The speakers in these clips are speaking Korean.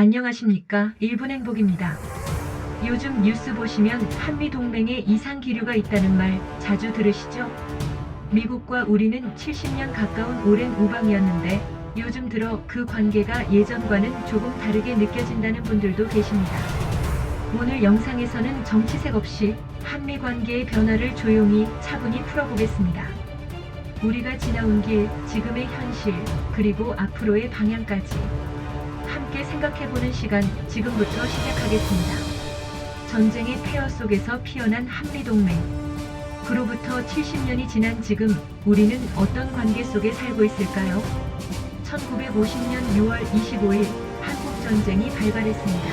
안녕하십니까. 일본 행복입니다. 요즘 뉴스 보시면 한미 동맹에 이상 기류가 있다는 말 자주 들으시죠? 미국과 우리는 70년 가까운 오랜 우방이었는데 요즘 들어 그 관계가 예전과는 조금 다르게 느껴진다는 분들도 계십니다. 오늘 영상에서는 정치색 없이 한미 관계의 변화를 조용히 차분히 풀어보겠습니다. 우리가 지나온 길, 지금의 현실, 그리고 앞으로의 방향까지 함께 생각해보는 시간 지금부터 시작하겠습니다. 전쟁의 폐허 속에서 피어난 한미동맹. 그로부터 70년이 지난 지금 우리는 어떤 관계 속에 살고 있을까요? 1950년 6월 25일 한국전쟁이 발발했습니다.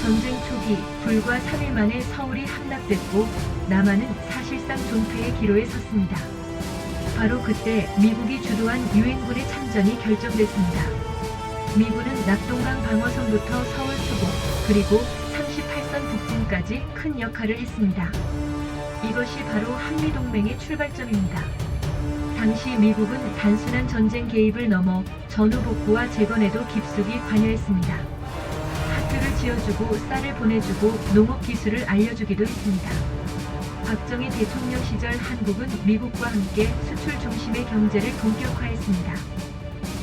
전쟁 초기 불과 3일 만에 서울이 함락됐고 남한은 사실상 존폐의 기로에 섰습니다. 바로 그때 미국이 주도한 유엔군의 참전이 결정됐습니다. 미군은 낙동강 방어선부터 서울 수복 그리고 38선 북진까지 큰 역할을 했습니다. 이것이 바로 한미동맹의 출발점입니다. 당시 미국은 단순한 전쟁 개입을 넘어 전후 복구와 재건에도 깊숙이 관여했습니다. 학교를 지어주고 쌀을 보내주고 농업 기술을 알려주기도 했습니다. 박정희 대통령 시절 한국은 미국과 함께 수출 중심의 경제를 본격화했습니다.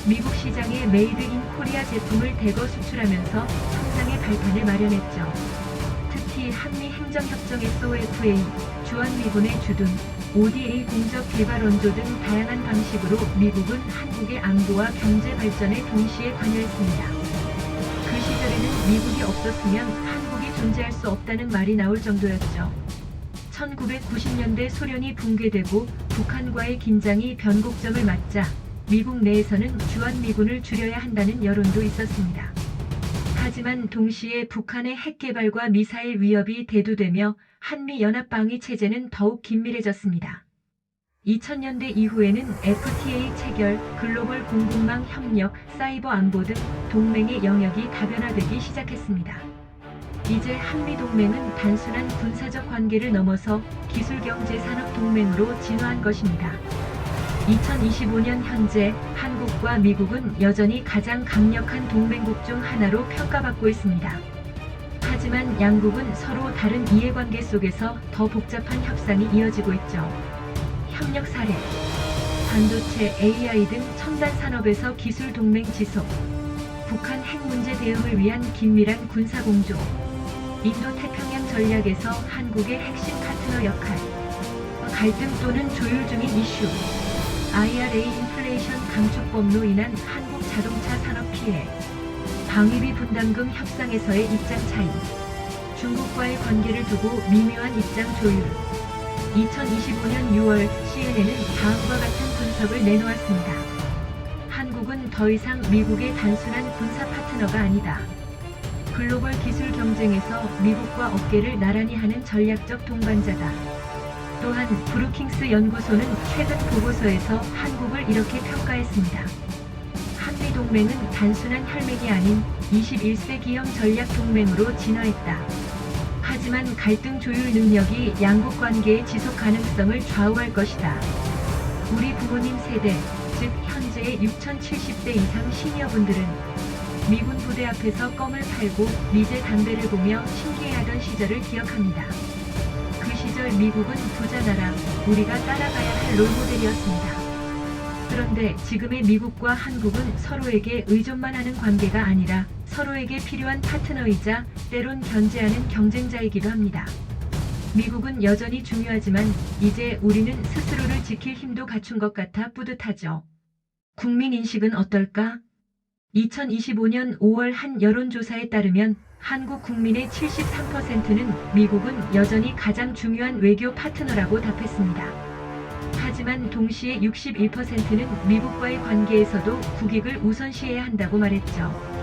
미국 시장에 메이드 인 코리아 제품을 대거 수출하면서 성장의 발판을 마련했죠. 특히 한미 행정협정 SOFA, 주한미군의 주둔, ODA 공적 개발 원조 등 다양한 방식으로 미국은 한국의 안보와 경제 발전에 동시에 관여했습니다. 그 시절에는 미국이 없었으면 한국이 존재할 수 없다는 말이 나올 정도였죠. 1990년대 소련이 붕괴되고 북한과의 긴장이 변곡점을 맞자 미국 내에서는 주한미군을 줄여야 한다는 여론도 있었습니다. 하지만 동시에 북한의 핵 개발과 미사일 위협이 대두되며 한미 연합방위 체제는 더욱 긴밀해졌습니다. 2000년대 이후에는 FTA 체결, 글로벌 공급망 협력, 사이버 안보 등 동맹의 영역이 다변화되기 시작했습니다. 이제 한미동맹은 단순한 군사적 관계를 넘어서 기술경제산업동맹으로 진화한 것입니다. 2025년 현재 한국과 미국은 여전히 가장 강력한 동맹국 중 하나로 평가받고 있습니다. 하지만 양국은 서로 다른 이해관계 속에서 더 복잡한 협상이 이어지고 있죠. 협력 사례. 반도체, AI 등 첨단 산업에서 기술 동맹 지속. 북한 핵 문제 대응을 위한 긴밀한 군사 공조. 인도 태평양 전략에서 한국의 핵심 파트너 역할, 갈등 또는 조율 중인 이슈, IRA 인플레이션 감축법로 인한 한국 자동차 산업 피해, 방위비 분담금 협상에서의 입장 차이, 중국과의 관계를 두고 미묘한 입장 조율. 2025년 6월 CNN은 다음과 같은 분석을 내놓았습니다. 한국은 더 이상 미국의 단순한 군사 파트너가 아니다. 글로벌 기술 경쟁에서 미국과 어깨를 나란히 하는 전략적 동반자다. 또한 브루킹스 연구소는 최근 보고서에서 한국을 이렇게 평가했습니다. 한미 동맹은 단순한 혈맥이 아닌 21세기형 전략 동맹으로 진화했다. 하지만 갈등 조율 능력이 양국 관계의 지속 가능성을 좌우할 것이다. 우리 부모님 세대, 즉 현재의 6070대 이상 시니어분들은 미군 부대 앞에서 껌을 팔고 미제 담배를 보며 신기해하던 시절을 기억합니다. 그 시절 미국은 부자 나라, 우리가 따라가야 할 롤모델이었습니다. 그런데 지금의 미국과 한국은 서로에게 의존만 하는 관계가 아니라 서로에게 필요한 파트너이자 때론 견제하는 경쟁자이기도 합니다. 미국은 여전히 중요하지만 이제 우리는 스스로를 지킬 힘도 갖춘 것 같아 뿌듯하죠. 국민 인식은 어떨까? 2025년 5월 한 여론조사에 따르면 한국 국민의 73%는 미국은 여전히 가장 중요한 외교 파트너라고 답했습니다. 하지만 동시에 61%는 미국과의 관계에서도 국익을 우선시해야 한다고 말했죠.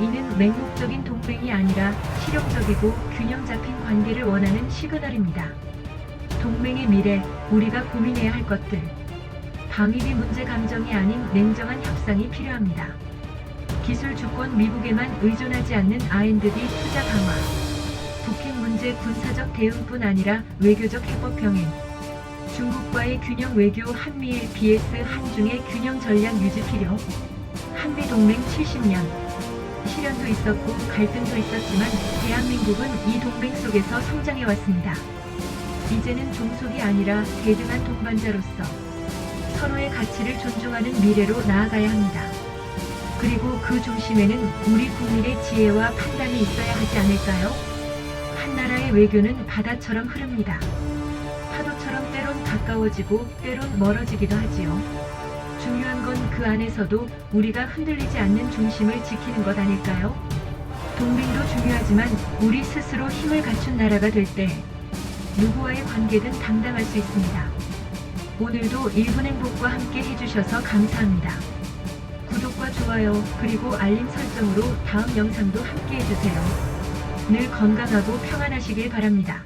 이는 맹목적인 동맹이 아니라 실용적이고 균형 잡힌 관계를 원하는 시그널입니다. 동맹의 미래, 우리가 고민해야 할 것들. 방위비 문제 감정이 아닌 냉정한 협상이 필요합니다. 기술 주권 미국에만 의존하지 않는 R&D 투자 강화. 북핵 문제 군사적 대응뿐 아니라 외교적 해법 병행. 중국과의 균형 외교 한미일 BS 한중의 균형 전략 유지 필요. 한미 동맹 70년. 시련도 있었고 갈등도 있었지만 대한민국은 이 동맹 속에서 성장해 왔습니다. 이제는 종속이 아니라 대등한 동반자로서 서로의 가치를 존중하는 미래로 나아가야 합니다. 그리고 그 중심에는 우리 국민의 지혜와 판단이 있어야 하지 않을까요? 한 나라의 외교는 바다처럼 흐릅니다. 파도처럼 때론 가까워지고 때론 멀어지기도 하지요. 중요한 건 그 안에서도 우리가 흔들리지 않는 중심을 지키는 것 아닐까요? 동맹도 중요하지만 우리 스스로 힘을 갖춘 나라가 될 때 누구와의 관계든 당당할 수 있습니다. 오늘도 1분 행복과 함께 해주셔서 감사합니다. 좋아요 그리고 알림 설정으로 다음 영상도 함께 해주세요. 늘 건강하고 평안하시길 바랍니다.